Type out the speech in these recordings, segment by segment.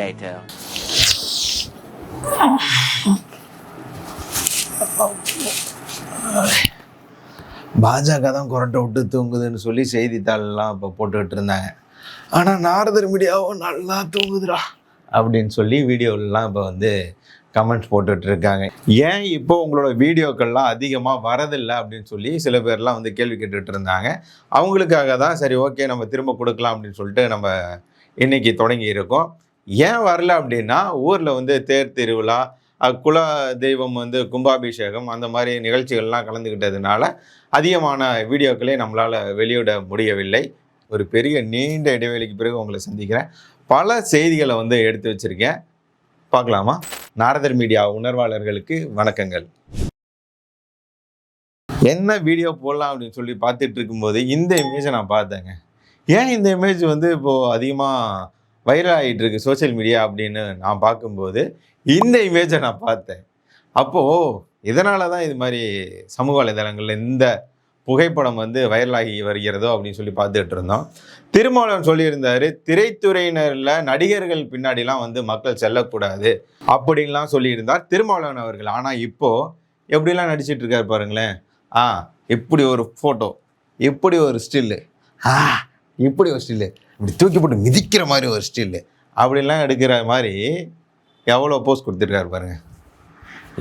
later. பாஜக தான் கொரட்டை விட்டு தூங்குதுன்னு சொல்லி செய்தித்தாள்லாம் இப்போ போட்டுக்கிட்டு இருந்தாங்க. ஆனால் நாரதர் மீடியாவும் நல்லா தூங்குதுடா அப்படின்னு சொல்லி வீடியோலாம் இப்போ வந்து கமெண்ட்ஸ் போட்டுட்டு இருக்காங்க. ஏன் இப்போ உங்களோட வீடியோக்கள்லாம் அதிகமாக வரதில்லை அப்படின்னு சொல்லி சில பேர்லாம் வந்து கேள்வி கேட்டுட்டு இருந்தாங்க. அவங்களுக்காக தான் சரி ஓகே நம்ம திரும்ப கொடுக்கலாம் அப்படின்னு சொல்லிட்டு நம்ம இன்னைக்கு தொடங்கி இருக்கோம் ஏன் வரல அப்படின்னா ஊரில் வந்து தேர் திருவிழா குல தெய்வம் வந்து கும்பாபிஷேகம் அந்த மாதிரி நிகழ்ச்சிகள்லாம் கலந்துக்கிட்டதுனால அதிகமான வீடியோக்களே நம்மளால் வெளியிட முடியவில்லை. ஒரு பெரிய நீண்ட இடைவெளிக்கு பிறகு உங்களை சந்திக்கிறேன். பல செய்திகளை வந்து எடுத்து வச்சிருக்கேன். பார்க்கலாமா? நாரதர் மீடியா உணர்வாளர்களுக்கு வணக்கங்கள். என்ன வீடியோ போடலாம் அப்படின்னு சொல்லி பார்த்துட்டு இருக்கும்போது இந்த இமேஜை நான் பார்த்தேங்க. ஏன் இந்த இமேஜ் வந்து இப்போது அதிகமாக வைரல் ஆகிட்டு இருக்கு சோஷியல் மீடியா அப்படின்னு நான் பார்க்கும்போது இந்த இமேஜை நான் பார்த்தேன். அப்போது இதனால தான் இது மாதிரி சமூக வலைதளங்களில் இந்த புகைப்படம் வந்து வைரலாகி வருகிறதோ அப்படின்னு சொல்லி பார்த்துட்டு இருந்தோம். திருமாவளவன் சொல்லியிருந்தாரு திரைத்துறையினரில் நடிகர்கள் பின்னாடிலாம் வந்து மக்கள் செல்லக்கூடாது அப்படின்லாம் சொல்லியிருந்தார் திருமாவளவன் அவர்கள். ஆனால் இப்போது எப்படிலாம் நடிச்சிட்டு இருக்காரு பாருங்களேன். ஆ இப்படி ஒரு ஃபோட்டோ இப்படி ஒரு ஸ்டில்லு ஆ இப்படி ஒரு ஸ்டில்லு இப்படி தூக்கி போட்டு மிதிக்கிற மாதிரி ஒரு ஸ்டில்லு அப்படிலாம் எடுக்கிற மாதிரி எவ்வளோ போஸ் கொடுத்துருக்காரு பாருங்க.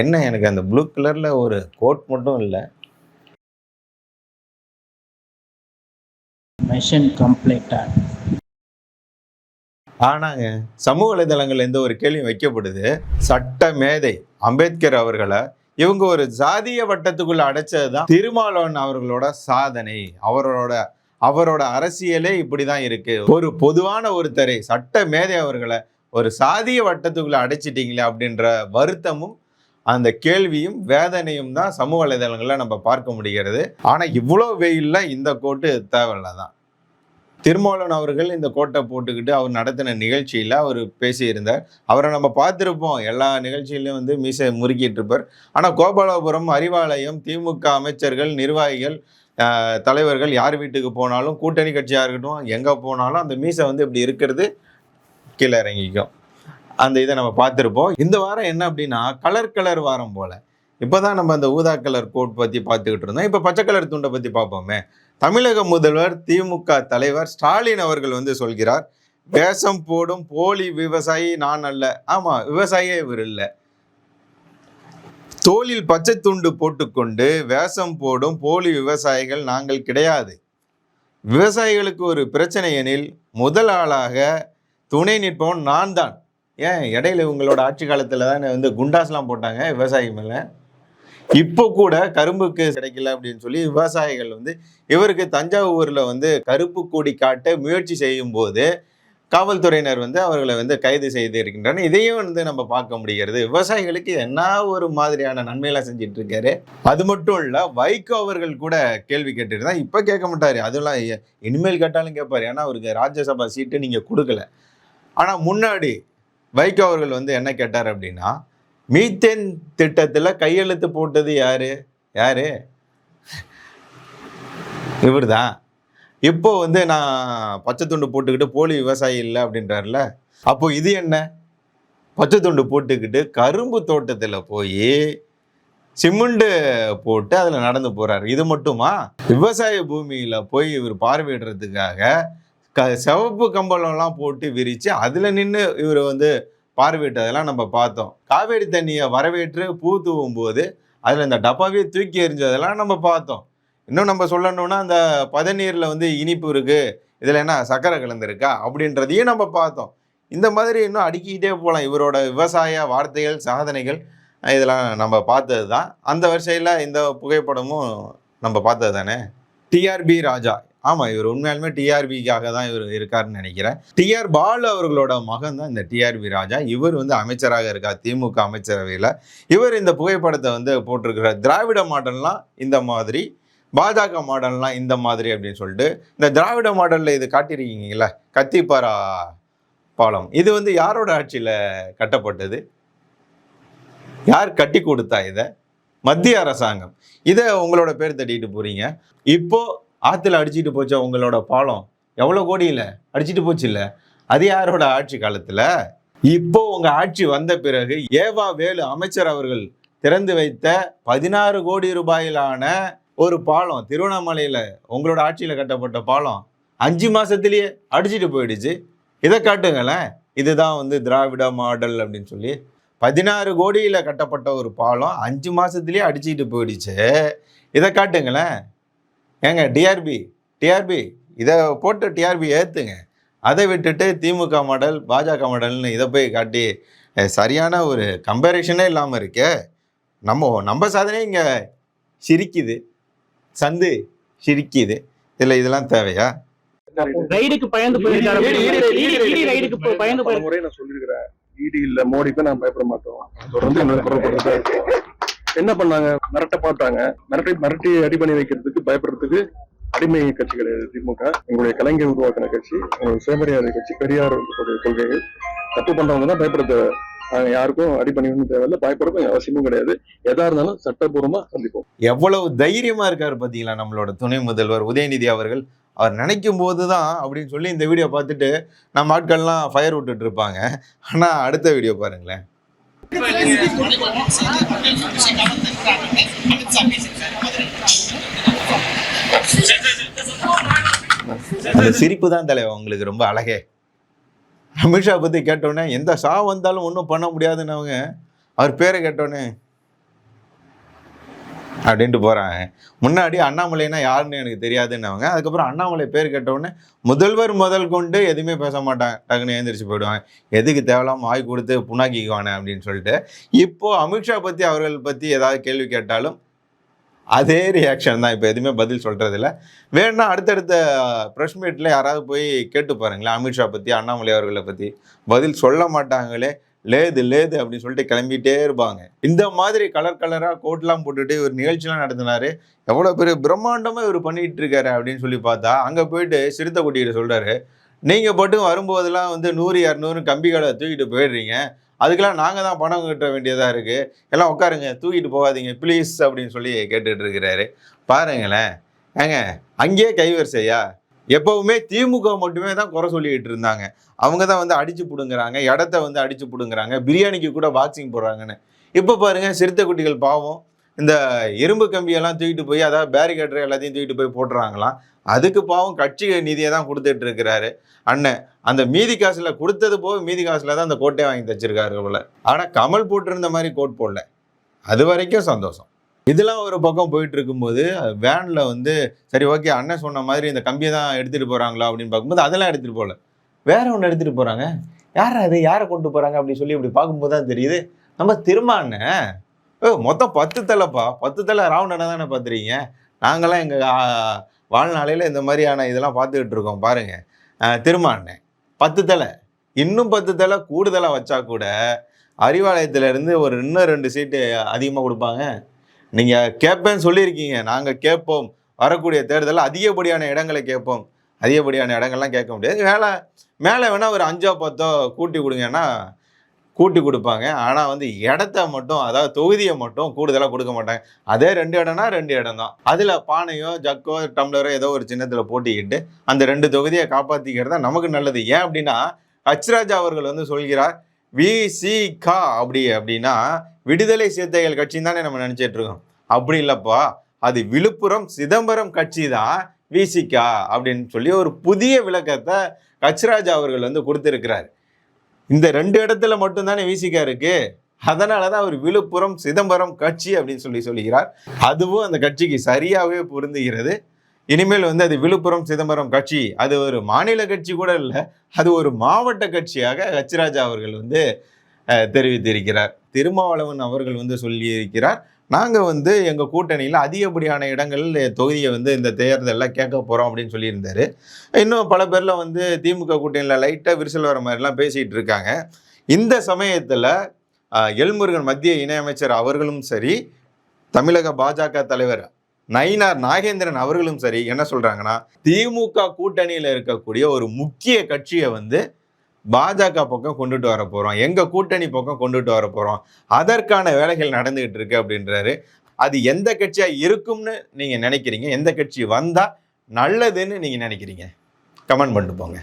என்ன எனக்கு அந்த ப்ளூ கலரில் ஒரு கோட் மட்டும் இல்லை. Mission completed. ஆனாங்க சமூக வலைதளங்கள்ல எந்த ஒரு கேள்வியும் வைக்கப்படுது. சட்ட மேதை அம்பேத்கர் அவர்களை இவங்க ஒரு ஜாதிய வட்டத்துக்குள்ள அடைச்சது தான் திருமாவளவன் அவர்களோட சாதனை. அவரோட அவரோட அரசியலே இப்படி தான் இருக்குது ஒரு பொதுவான ஒருத்தரை சட்ட மேதை அவர்களை ஒரு சாதிய வட்டத்துக்குள்ளே அடைச்சிட்டிங்களே அப்படின்ற வருத்தமும் அந்த கேள்வியும் வேதனையும் தான் சமூக வலைதளங்களில் நம்ம பார்க்க முடிகிறது. ஆனால் இவ்வளோ வெயில்ல இந்த கோட்டு தேவையில்லை தான் திருமாவளவன் அவர்கள் இந்த கோட்டை போட்டுக்கிட்டு அவர் நடத்தின நிகழ்ச்சியில் அவர் பேசியிருந்தார். அவரை நம்ம பார்த்துருப்போம். எல்லா நிகழ்ச்சியிலையும் வந்து மீசை முறுக்கிட்டு இருப்பார். ஆனால் கோபாலபுரம் அறிவாலயம் திமுக அமைச்சர்கள் நிர்வாகிகள் தலைவர்கள் யார் வீட்டுக்கு போனாலும் கூட்டணி கட்சியாக இருக்கட்டும் எங்கே போனாலும் அந்த மீசை வந்து இப்படி இருக்கிறது கீழே இறங்கிக்கும். அந்த இதை நம்ம பார்த்துருப்போம். இந்த வாரம் என்ன அப்படின்னா கலர் கலர் வாரம் போல். இப்போ தான் நம்ம அந்த ஊதா கலர் கோட் பற்றி பார்த்துக்கிட்டு இருந்தோம். இப்போ பச்சை கலர் துண்டை பற்றி பார்ப்போமே. தமிழக முதல்வர் திமுக தலைவர் ஸ்டாலின் அவர்கள் வந்து சொல்கிறார் வேஷம் போடும் போலி விவசாயி நான் அல்ல. ஆமாம் விவசாயியே இவர் இல்லை. தோளில் பச்சை துண்டு போட்டுக்கொண்டு வேஷம் போடும் போலி விவசாயிகள் நாங்கள் கிடையாது. விவசாயிகளுக்கு ஒரு பிரச்சனை எனில் முதல் ஆளாக துணை நிற்பவன் நான் தான். ஏன்? இடையில இவங்களோட ஆட்சி காலத்தில் தான் வந்து குண்டாஸ்லாம் போட்டாங்க விவசாயி மேலே. இப்போ கூட கரும்புக்கு கிடைக்கல அப்படின்னு சொல்லி விவசாயிகள் வந்து இவருக்கு தஞ்சாவூரில் வந்து கருப்பு கொடி காட்ட முயற்சி செய்யும் போது காவல்துறையினர் வந்து அவர்களை வந்து கைது செய்து இருக்கின்றனர் இதையும் வந்து நம்ம பார்க்க முடிகிறது. விவசாயிகளுக்கு என்ன ஒரு மாதிரியான நன்மையெல்லாம் செஞ்சுட்டு இருக்காரு? அது மட்டும் இல்ல வைகோ அவர்கள் கூட கேள்வி கேட்டுருந்தா இப்ப கேட்க மாட்டாரு. அதெல்லாம் இனிமேல் கேட்டாலும் கேட்பாரு. ஏன்னா அவருக்கு ராஜ்யசபா சீட்டு நீங்க கொடுக்கல. ஆனா முன்னாடி வைகோ அவர்கள் வந்து என்ன கேட்டார் அப்படின்னா மீத்தேன் திட்டத்துல கையெழுத்து போட்டது யாரு? யாரு? இவர்தான். இப்போ வந்து நான் பச்சை துண்டு போட்டுக்கிட்டு போலி விவசாயி இல்லை அப்படின்றாருல அப்போ இது என்ன? பச்சை துண்டு போட்டுக்கிட்டு கரும்பு தோட்டத்தில் போய் சிமெண்ட்டு போட்டு அதில் நடந்து போகிறார் இது மட்டுமா? விவசாய பூமியில் போய் இவர் பார்வையிடுறதுக்காக க சிவப்பு கம்பளம்லாம் போட்டு விரித்து அதில் நின்று இவர் வந்து பார்வையிட்டதெல்லாம் நம்ம பார்த்தோம். காவேரி தண்ணியை வரவேற்று பூ தூவும் போது அதில் இந்த டப்பாவே தூக்கி எறிஞ்சதெல்லாம் நம்ம பார்த்தோம். இன்னும் நம்ம சொல்லணும்னா அந்த பதநீரில் வந்து இனிப்பு இருக்குது இதில் என்ன சர்க்கரை கலந்துருக்கா அப்படின்றதையும் நம்ம பார்த்தோம். இந்த மாதிரி இன்னும் அடுக்கிக்கிட்டே போகலாம் இவரோட விவசாய வார்த்தைகள் சாதனைகள் இதெல்லாம் நம்ம பார்த்தது தான். அந்த வரிசையில் இந்த புகைப்படமும் நம்ம பார்த்தது தானே? டிஆர்பி ராஜா. ஆமாம் இவர் உண்மையாலுமே டிஆர்பிக்காக தான் இவர் இருக்காருன்னு நினைக்கிறேன். டிஆர் பாலு அவர்களோட மகன் தான் இந்த டிஆர்பி ராஜா. இவர் வந்து அமைச்சராக இருக்கார் திமுக அமைச்சரவையில். இவர் இந்த புகைப்படத்தை வந்து போட்டிருக்கிறார். திராவிட மாடல்லாம் இந்த மாதிரி பாஜக மாடல்லாம் இந்த மாதிரி அப்படின்னு சொல்லிட்டு இந்த திராவிட மாடலில் இது காட்டியிருக்கீங்களா கத்திப்பாரா பாலம். இது வந்து யாரோட ஆட்சியில் கட்டப்பட்டது? யார் கட்டி கொடுத்தா இதை? மத்திய அரசாங்கம். இதை உங்களோட பேர் தட்டிட்டு போகிறீங்க இப்போ ஆற்றுல அடிச்சிட்டு போச்ச உங்களோட பாலம் எவ்வளோ கோடியில்? அடிச்சிட்டு போச்சு இல்லை. அது யாரோட ஆட்சி காலத்தில்? இப்போ உங்கள் ஆட்சி வந்த பிறகு ஏவா வேலு அமைச்சர் அவர்கள் திறந்து வைத்த பதினாறு கோடி ரூபாயிலான ஒரு பாலம் திருவண்ணாமலையில் உங்களோட ஆட்சியில் கட்டப்பட்ட பாலம் அஞ்சு மாதத்துலேயே அடிச்சிட்டு போயிடுச்சு. இதை காட்டுங்களேன். இதுதான் வந்து திராவிட மாடல் அப்படின்னு சொல்லி. பதினாறு கோடியில் கட்டப்பட்ட ஒரு பாலம் அஞ்சு மாதத்துலேயே அடிச்சுட்டு போயிடுச்சு. இதை காட்டுங்களேன். ஏங்க டிஆர்பி டிஆர்பி இதை போட்டு டிஆர்பி ஏற்றுங்க அதை விட்டுட்டு திமுக மாடல் பாஜக மாடல்னு இதை போய் காட்டி சரியான ஒரு கம்பேரிஷனே இல்லாமல் இருக்கே. நம்ம நம்ம சாதனை இங்கே சிரிக்குது. சந்து சிரிக்குது. இதில் இதெல்லாம் தேவையா? ரைடுக்கு பயந்து போயிருக்காரு. பயந்து நான் சொல்லியிருக்கிறேன் இல்ல மோடிக்கு நான் பயப்பட மாட்டோம். தொடர்ந்து. என்ன பண்ணாங்க? மிரட்ட பார்த்தாங்க மிரட்டி மிரட்டி அடி பண்ணி வைக்கிறதுக்கு பயப்படுறதுக்கு அடிமை கட்சி கிடையாது திமுக எங்களுடைய கலைஞர் உருவாக்கின கட்சி எங்களுடைய சுயமரியாதை கட்சி பெரியார் கொள்கைகள். தப்பு பண்றவங்க தான் பயப்படுறது நாங்க யாருக்கும் அடி பண்ணிக்கணும் தேவையில்ல. பயப்படவும் அவசியமும் கிடையாது. எதா இருந்தாலும் சட்டபூர்வமா சந்திப்போம். எவ்வளவு தைரியமா இருக்காரு பார்த்தீங்களா நம்மளோட துணை முதல்வர் உதயநிதி அவர்கள்? அவர் நினைக்கும் போது தான் அப்படின்னு சொல்லி இந்த வீடியோ பார்த்துட்டு நம்ம ஆட்கள்லாம் ஃபயர் விட்டுட்டு இருப்பாங்க. ஆனால் அடுத்த வீடியோ பாருங்களேன். அந்த சிரிப்பு தான் தலைவா உங்களுக்கு ரொம்ப அழகே. அமித்ஷா பற்றி கேட்டோன்னே எந்த சா வந்தாலும் ஒன்றும் பண்ண முடியாதுன்னு அவங்க அவர் பேரை கேட்டோன்னே அப்படின்ட்டு போகிறாங்க முன்னாடி அண்ணாமலைனா யாருன்னு எனக்கு தெரியாதுன்னு அவங்க அதுக்கப்புறம் அண்ணாமலை பேர் கேட்டவுடனே முதல்வர் முதல் கொண்டு எதுவுமே பேச மாட்டாங்க டக்குன்னு எழுந்திரிச்சு போயிடுவாங்க. எதுக்கு தேவையில்லாமல் வாய் கொடுத்து புண்ணாக்கிக்குவானே அப்படின்னு சொல்லிட்டு இப்போது அமித்ஷா பற்றி அவர்கள் பற்றி ஏதாவது கேள்வி கேட்டாலும் அதே ரியாக்ஷன் தான். இப்போ எதுவுமே பதில் சொல்கிறதில்ல வேணும்னா அடுத்தடுத்த ப்ரெஸ் மீட்டில் யாராவது போய் கேட்டு பாருங்களேன். அமித்ஷா பற்றி அண்ணாமலை அவர்களை பற்றி பதில் சொல்ல மாட்டாங்களே. லேது லேது அப்படின்னு சொல்லிட்டு கிளம்பிட்டே இருப்பாங்க. இந்த மாதிரி கலர் கலராக கோட்லாம் போட்டுட்டு ஒரு நிகழ்ச்சிலாம் நடத்தினார். எவ்வளோ பெரிய பிரம்மாண்டமாக இவர் பண்ணிகிட்டு இருக்காரு அப்படின்னு சொல்லி பார்த்தா அங்கே போயிட்டு சிறுத்தை குட்டிகிட்ட சொல்கிறாரு நீங்கள் மட்டும் வரும்போதெல்லாம் வந்து நூறு இரநூறு கம்பிகளை தூக்கிட்டு போயிடுறீங்க. அதுக்கெல்லாம் நாங்கள் தான் பணம் கட்ட வேண்டியதாக இருக்குது எல்லாம் உட்காருங்க தூக்கிட்டு போகாதீங்க ப்ளீஸ் அப்படின்னு சொல்லி கேட்டுட்டு இருக்கிறாரு. பாருங்களேன். ஏங்க அங்கேயே கைவரிசையா? எப்பவுமே திமுக மட்டுமே தான் குறை சொல்லிக்கிட்டு இருந்தாங்க. அவங்க தான் வந்து அடிச்சு பிடுங்குறாங்க இடத்த வந்து அடிச்சு பிடுங்குறாங்க பிரியாணிக்கு கூட பாக்ஸிங் போடுறாங்கன்னு. இப்போ பாருங்க சிறுத்தை குட்டிகள் பாவம். இந்த இரும்பு கம்பியெல்லாம் தூக்கிட்டு போய் அதாவது பேரிகேட்டர் எல்லாத்தையும் தூக்கிட்டு போய் போட்டுறாங்களாம். அதுக்கு பாவம் கட்சி நிதியை தான் கொடுத்துட்டு இருக்கிறாரு. அண்ணன் அந்த மீதி காசில் கொடுத்தது போக மீதி காசில் தான் அந்த கோட்டை வாங்கி தச்சிருக்காரு போல. ஆனால் கமல் போட்டிருந்த மாதிரி கோட் போடல. அது வரைக்கும் சந்தோஷம். இதெல்லாம் ஒரு பக்கம் போயிட்டு இருக்கும்போது வேனில் வந்து சரி ஓகே அண்ணன் சொன்ன மாதிரி இந்த கம்பியை தான் எடுத்துகிட்டு போகிறாங்களா அப்படின்னு பார்க்கும்போது அதெல்லாம் எடுத்துகிட்டு போகல வேற ஒன்று எடுத்துகிட்டு போகிறாங்க யார் அது யாரை கொண்டு போகிறாங்க அப்படின்னு சொல்லி இப்படி பார்க்கும்போது தான் தெரியுது. நம்ம திரும்ப ஓ மொத்தம் பத்து தலைப்பா பத்து தலை ராவணனை தானே பார்த்துறீங்க நாங்களாம் எங்கள் வாழ்நாளையில் இந்த மாதிரியான இதெல்லாம் பார்த்துக்கிட்டு இருக்கோம் பாருங்கள் ஆஹ் அண்ணன் பத்து தலை. இன்னும் பத்து தலை கூடுதலாக வச்சா கூட அறிவாலயத்திலேருந்து ஒரு இன்னும் ரெண்டு சீட்டு அதிகமாக கொடுப்பாங்க. நீங்கள் கேட்பேன்னு சொல்லியிருக்கீங்க நாங்கள் கேட்போம். வரக்கூடிய தேர்தலில் அதிகப்படியான இடங்களை கேட்போம். அதிகப்படியான இடங்கள்லாம் கேட்க முடியாது. மேலே மேலே வேணால் ஒரு அஞ்சோ பத்தோ கூட்டி கொடுங்கன்னா கூட்டி கொடுப்பாங்க. ஆனால் வந்து இடத்த மட்டும் அதாவது தொகுதியை மட்டும் கூடுதலாக கொடுக்க மாட்டாங்க. அதே ரெண்டு இடம்னா ரெண்டு இடம் தான் அதில் பானையோ ஜக்கோ டம்ளரோ ஏதோ ஒரு சின்னத்தில் போட்டிக்கிட்டு அந்த ரெண்டு தொகுதியை காப்பாற்றிக்கிறது தான் நமக்கு நல்லது. ஏன் அப்படின்னா ஹச்ராஜா அவர்கள் வந்து சொல்கிறார் விசிகா அப்படி அப்படின்னா விடுதலை சிறுத்தைகள் கட்சின்னு தானே நம்ம நினச்சிட்டு இருக்கோம். அப்படி இல்லைப்பா. அது விழுப்புரம் சிதம்பரம் கட்சி தான் விசிகா அப்படின்னு சொல்லி ஒரு புதிய விளக்கத்தை கச்ராஜா அவர்கள் வந்து கொடுத்துருக்கிறார். இந்த ரெண்டு இடத்துல மட்டும்தானே விசிகா இருக்கு. அதனால தான் அவர் விழுப்புரம் சிதம்பரம் கட்சி அப்படின்னு சொல்லி சொல்லுகிறார். அதுவும் அந்த கட்சிக்கு சரியாகவே பொருந்துகிறது. இனிமேல் வந்து அது விழுப்புரம் சிதம்பரம் கட்சி அது ஒரு மாநில கட்சி கூட இல்லை அது ஒரு மாவட்ட கட்சியாக ஹச்ராஜா அவர்கள் வந்து தெரிவித்திருக்கிறார். திருமாவளவன் அவர்கள் வந்து சொல்லியிருக்கிறார். நாங்கள் வந்து எங்கள் கூட்டணியில் அதிகப்படியான இடங்கள் தொகுதியை வந்து இந்த தேர்தலில் கேட்க போகிறோம் அப்படின்னு சொல்லியிருந்தாரு. இன்னும் பல பேரில் வந்து திமுக கூட்டணியில் லைட்டாக விரிசல் வர மாதிரிலாம் பேசிகிட்டு இருக்காங்க. இந்த சமயத்தில் எல்முருகன் மத்திய இணையமைச்சர் அவர்களும் சரி தமிழக பாஜக தலைவர் நயினார் நாகேந்திரன் அவர்களும் சரி என்ன சொல்கிறாங்கன்னா திமுக கூட்டணியில் இருக்கக்கூடிய ஒரு முக்கிய கட்சியை வந்து பாஜக பக்கம் கொண்டுட்டு வர போகிறோம் எங்கள் கூட்டணி பக்கம் கொண்டுட்டு வர போகிறோம் அதற்கான வேலைகள் நடந்துகிட்டு இருக்கு அப்படின்றாரு. அது எந்த கட்சியாக இருக்கும்னு நீங்கள் நினைக்கிறீங்க? எந்த கட்சி வந்தால் நல்லதுன்னு நீங்கள் நினைக்கிறீங்க? கமெண்ட் பண்ணிட்டு போங்க.